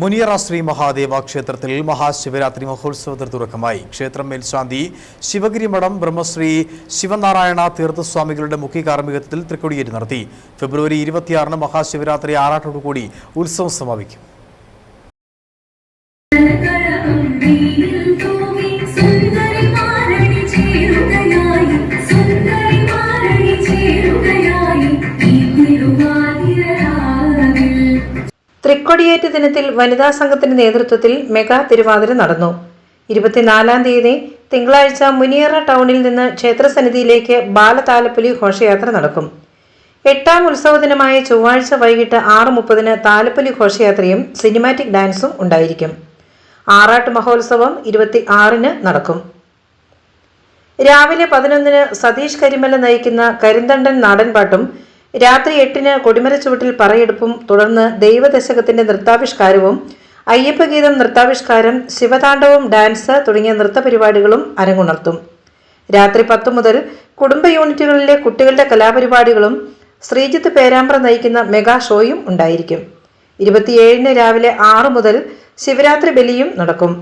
മുനിയറ ശ്രീ മഹാദേവ ക്ഷേത്രത്തിൽ മഹാശിവരാത്രി മഹോത്സവത്തിന് തുടക്കമായി. ക്ഷേത്രം മേൽശാന്തി ശിവഗിരി മഠം ബ്രഹ്മശ്രീ ശിവനാരായണ തീർത്ഥസ്വാമികളുടെ മുഖ്യ കാർമ്മികത്വത്തിൽ തൃക്കൊടിയേറ്റ് നടത്തി. ഫെബ്രുവരി ഇരുപത്തിയാറിന് മഹാശിവരാത്രി ആറാട്ടോടുകൂടി ഉത്സവം സമാപിക്കും. തൃക്കൊടിയേറ്റ് ദിനത്തിൽ വനിതാ സംഘത്തിന്റെ നേതൃത്വത്തിൽ മെഗാ തിരുവാതിര നടന്നു. ഇരുപത്തിനാലാം തീയതി തിങ്കളാഴ്ച മുനിയറ ടൗണിൽ നിന്ന് ക്ഷേത്രസന്നിധിയിലേക്ക് ബാലതാലപ്പൊലി ഘോഷയാത്ര നടക്കും. എട്ടാം ഉത്സവ ദിനമായ ചൊവ്വാഴ്ച വൈകിട്ട് ആറ് മുപ്പതിന് താലപ്പൊലി ഘോഷയാത്രയും സിനിമാറ്റിക് ഡാൻസും ഉണ്ടായിരിക്കും. ആറാട്ട് മഹോത്സവം ഇരുപത്തി ആറിന് നടക്കും. രാവിലെ പതിനൊന്നിന് സതീഷ് കരിമല നയിക്കുന്ന കരിന്തണ്ടൻ നാടൻപാട്ടും രാത്രി എട്ടിന് കൊടിമരച്ചുവട്ടിൽ പറയെടുപ്പും തുടർന്ന് ദൈവദശകത്തിന്റെ നൃത്താവിഷ്കാരവും അയ്യപ്പഗീതം നൃത്താവിഷ്കാരം ശിവതാണ്ഡവം ഡാൻസ് തുടങ്ങിയ നൃത്തപരിപാടികളും അരങ്ങുണർത്തും. രാത്രി പത്ത് മുതൽ കുടുംബ യൂണിറ്റുകളിലെ കുട്ടികളുടെ കലാപരിപാടികളും ശ്രീജിത്ത് പേരാമ്പ്ര നയിക്കുന്ന മെഗാ ഷോയും ഉണ്ടായിരിക്കും. ഇരുപത്തിയേഴിന് രാവിലെ ആറ് മുതൽ ശിവരാത്രി ബലിയും നടക്കും.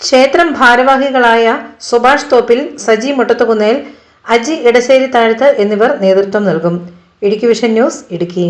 ക്ഷേത്രം ഭാരവാഹികളായ സുഭാഷ് തോപ്പിൽ സജി മുട്ടത്തുകുന്നേൽ അജി ഇടശ്ശേരി താഴ്ത്ത് എന്നിവർ നേതൃത്വം നൽകും. Idukki vision news Idukki.